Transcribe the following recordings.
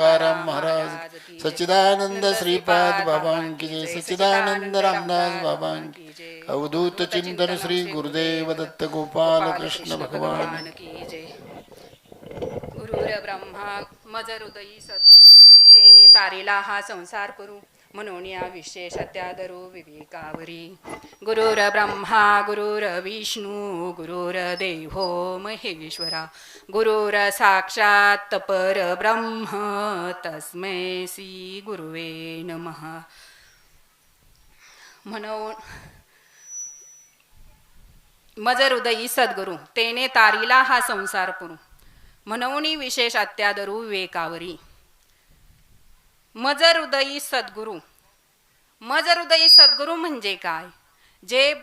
तुकाराम महाराज। सच्चिदानंद श्रीपाद बाबांकी जय। सच्चिदानंद रामदास बाबांकी अवधूत चिंतन श्री गुरुदेव दत्त गोपाल कृष्ण भगवान की जय। गुरुर ब्रह्मा मज हृदयी सद्गुरु। तेने तारिला हा संसार करू. म्हणून या विशेष त्यादरू विवेकावरी. गुरुर ब्रह्मा गुरुर विष्णू गुरुर देवो महेश्वरा. गुरुर साक्षात पर ब्रह्म तस्मै श्री गुरुवे नमः. म्हणून मजर उदयी सद्गुरु तेने तारिला हा संसार करू. म्हणून विशेष अत्यादरू विवेकावरी. मजर उदयी सद्गुरु. मजर हृदयी सद्गुरू म्हणजे काय? जे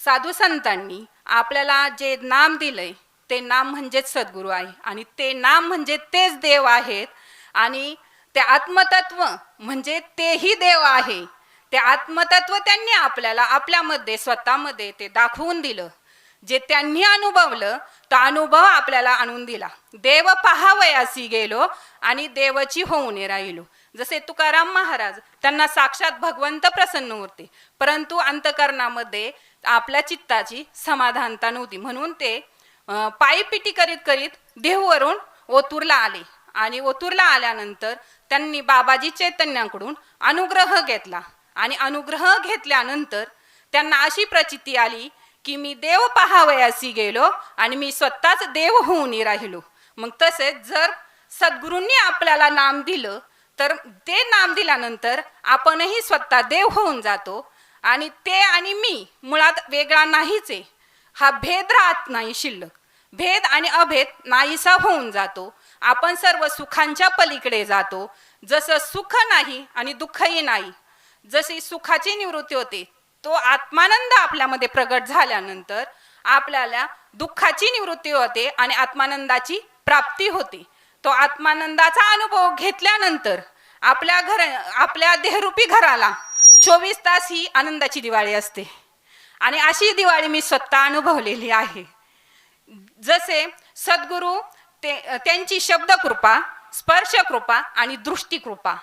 साधू संतांनी आपल्याला जे नाम दिलंय ते नाम म्हणजेच सद्गुरू आहे आणि ते नाम म्हणजे तेच देव आहेत आणि ते आत्मतत्व म्हणजे तेही देव आहे. ते आत्मतत्व त्यांनी आपल्याला आपल्यामध्ये स्वतःमध्ये ते दाखवून दिलं. जे त्यांनी अनुभवलं तो अनुभव आपल्याला आणून दिला. देव पहावयासी गेलो आणि देवची होऊन राहिलो. जसे तुकाराम महाराज त्यांना साक्षात भगवंत प्रसन्न होते परंतु अंतकरणामध्ये आपल्या चित्ताची समाधानता नव्हती. म्हणून ते पायपिटी करीत करीत देहवरून ओतूरला आले आणि ओतूरला आल्यानंतर त्यांनी बाबाजी चैतन्याकडून अनुग्रह घेतला. आणि अनुग्रह घेतल्यानंतर त्यांना अशी प्रचिती आली की मी देव पहावयासी गेलो आणि मी स्वतःच देव होऊन राहिलो. मग तसेच जर सद्गुरूंनी आपल्याला नाम दिलं तर ते नाम दिल्यानंतर आपणही स्वतः देव होऊन जातो आणि ते आणि मी मुळात वेगळा नाहीच आहे. हा भेद राहत नाही शिल्लक. भेद आणि अभेद नाहीसा होऊन जातो. आपण सर्व सुखांच्या पलीकडे जातो. जसं सुख नाही आणि दुःखही नाही. जशी सुखाची निवृत्ती होते तो आत्मानंद आपल्यामध्ये प्रगट झाल्यानंतर आपल्याला दुःखाची निवृत्ती होते आणि आत्मानंदाची प्राप्ती होते. तो आत्मानंदाचा अनुभव घेतल्यानंतर आपल्या घर आपल्या देहरूपी घराला चोवीस तास ही आनंदाची दिवाळी असते. आणि अशी दिवाळी मी स्वतः अनुभवलेली आहे. जसे सद्गुरू ते त्यांची शब्दकृपा स्पर्शकृपा आणि दृष्टिकृपा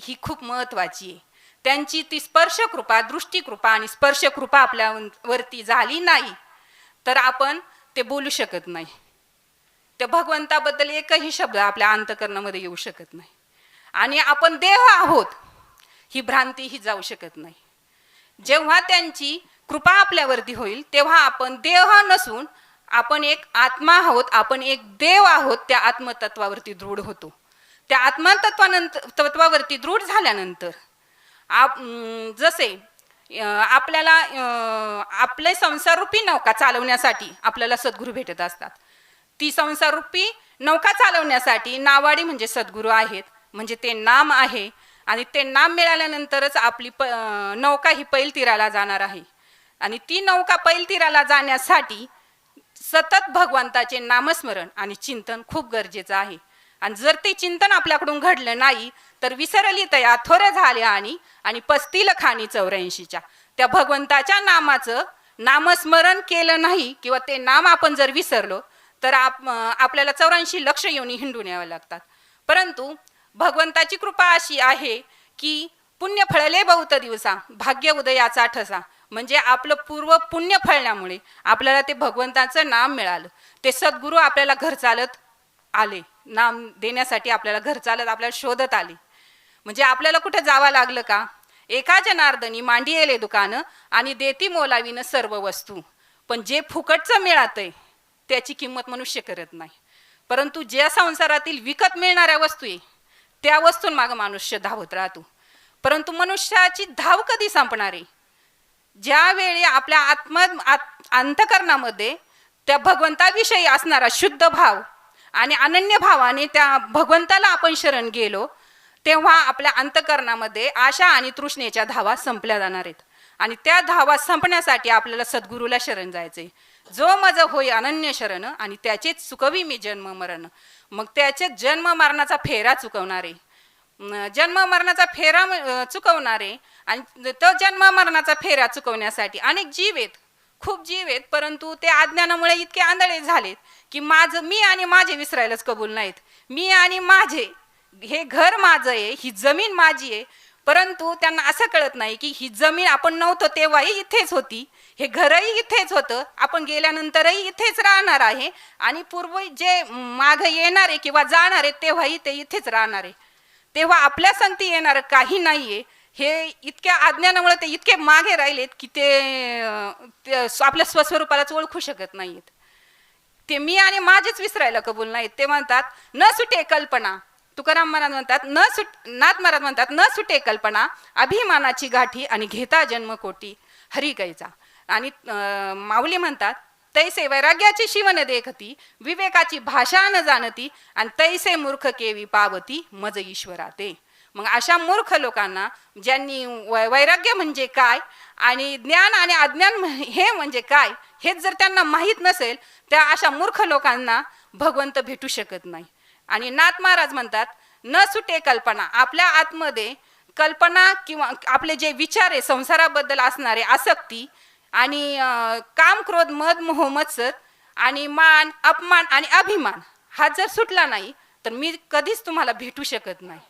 ही खूप महत्वाची आहे. त्यांची ती स्पर्शकृपा दृष्टिकृपा आणि स्पर्शकृपा आपल्या वरती झाली नाही तर आपण ते बोलू शकत नाही. त्या भगवंताबद्दल एकही शब्द आपल्या अंतकरणामध्ये येऊ शकत नाही. आणि आपण देह आहोत ही भ्रांती ही जाऊ शकत नाही. जेव्हा त्यांची कृपा आपल्यावरती होईल तेव्हा आपण देह नसून आपण एक आत्मा आहोत आपण एक देव आहोत त्या आत्मतत्वावरती दृढ होतो. त्या आत्मतत्वानंतर तत्वावरती दृढ झाल्यानंतर आप जसे आपल्याला आपले संसाररूपी नौका चालवण्यासाठी आपल्याला सद्गुरू भेटत असतात. ती संसाररूपी नौका चालवण्यासाठी नावाडी म्हणजे सद्गुरू आहेत म्हणजे ते नाम आहे आणि ते नाम मिळाल्यानंतरच आपली प नौका ही पैल तीराला जाणार आहे. आणि ती नौका पैल तीराला जाण्यासाठी सतत भगवंताचे नामस्मरण आणि चिंतन खूप गरजेचं आहे. आणि जर ते चिंतन आपल्याकडून घडलं नाही तर विसरली तया थोर झाल्या आणि आणि पस्तील खाणी चौऱ्याऐंशीच्या. त्या भगवंताच्या नामाचं नामस्मरण केलं नाही किंवा ते नाम आपण जर विसरलो तर आप आपल्याला चौऱ्याऐंशी लक्ष येऊन हिंडून यावं लागतात. परंतु भगवंताची कृपा अशी आहे की पुण्य फळले बहुत दिवसा भाग्य उदयाचा ठसा. म्हणजे आपलं पूर्व पुण्य फळल्यामुळे आपल्याला ते भगवंताचं नाम मिळालं. ते सद्गुरू आपल्याला घर चालत आले. नाम देण्यासाठी आपल्याला घर चालत आपल्याला शोधत आले. म्हणजे आपल्याला कुठे जावं लागलं का? एका जनार्दनी मांडी येले दुकानं आणि देती मोलावीनं सर्व वस्तू. पण जे फुकटचं मिळातंय त्याची किंमत मनुष्य करत नाही. परंतु ज्या संसारातील विकत मिळणाऱ्या वस्तू आहे त्या वस्तूंमागं मनुष्य धावत राहतो. परंतु मनुष्याची धाव कधी संपणार आहे? ज्यावेळी आपल्या आत्म आत- अंतकरणामध्ये त्या भगवंताविषयी असणारा शुद्ध भाव आणि अनन्य भावाने त्या भगवंताला आपण शरण गेलो तेव्हा आपल्या अंतकरणामध्ये आशा आणि तृष्णेच्या धावा संपल्या जाणार आहेत. आणि त्या धावा संपण्यासाठी आपल्याला सद्गुरूला शरण जायचंय. जो मज होई अनन्य शरण आणि त्याचेच चुकवी मी जन्म मरण. मग त्याचे जन्म मरणाचा फेरा चुकवणारे. जन्म मरणाचा फेरा चुकवणारे आणि तो जन्म मरणाचा फेरा चुकवण्यासाठी अनेक जीव आहेत. खूप जीव आहेत परंतु ते अज्ञानामुळे इतके आंधळे झालेत की माझं मी आणि माझे विसरायलाच कबूल नाहीत. मी आणि माझे हे घर माझं आहे ही जमीन माझी आहे. परंतु त्यांना असं कळत नाही की ही जमीन आपण नव्हतो तेव्हाही इथेच होती. हे घरही इथेच होतं. आपण गेल्यानंतरही इथेच राहणार आहे. आणि पूर्व जे माग येणार आहे किंवा जाणार आहे तेव्हाही ते इथेच राहणार आहे. तेव्हा आपल्या संगती येणार काही नाहीये. हे इतक्या अज्ञानामुळे ते इतके मागे राहिलेत की ते ते आपल्या स्वस्वरूपालाच ओळखू शकत नाहीत. ते मी आणि माझेच विसरायला कबूल नाहीत. ते म्हणतात न सुटे कल्पना. तुकाराम महाराज म्हणतात न सुट नाथ महाराज म्हणतात न सुटे कल्पना अभिमानाची गाठी आणि घेता जन्मकोटी हरिकैचा आणि माऊली म्हणतात तैसे वैराग्याची शिवन देखती विवेकाची भाषा न जाणती आणि तैसे मूर्ख केवी पावती मज ईश्वरा ते मग अशा मूर्ख लोकांना ज्यांनी वै- वैराग्य म्हणजे काय आणि ज्ञान आणि अज्ञान हे म्हणजे काय हेच जर त्यांना माहीत नसेल त्या अशा मूर्ख लोकांना भगवंत भेटू शकत नाही. आणि नाथ महाराज म्हणतात न सुटे कल्पना आपल्या आतमध्ये कल्पना किंवा आपले जे विचार आहे संसाराबद्दल असणारे आसक्ती आणि काम क्रोध मद मोह मत्सर आणि मान अपमान आणि अभिमान हा जर सुटला नाही तर मी कधीच तुम्हाला भेटू शकत नाही.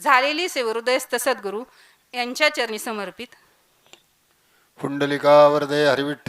झालेली सेवहृदयस्थ सद्गुरू यांच्या चरणी समर्पित. पुंडलिका वरदे हरिविठ्ठल.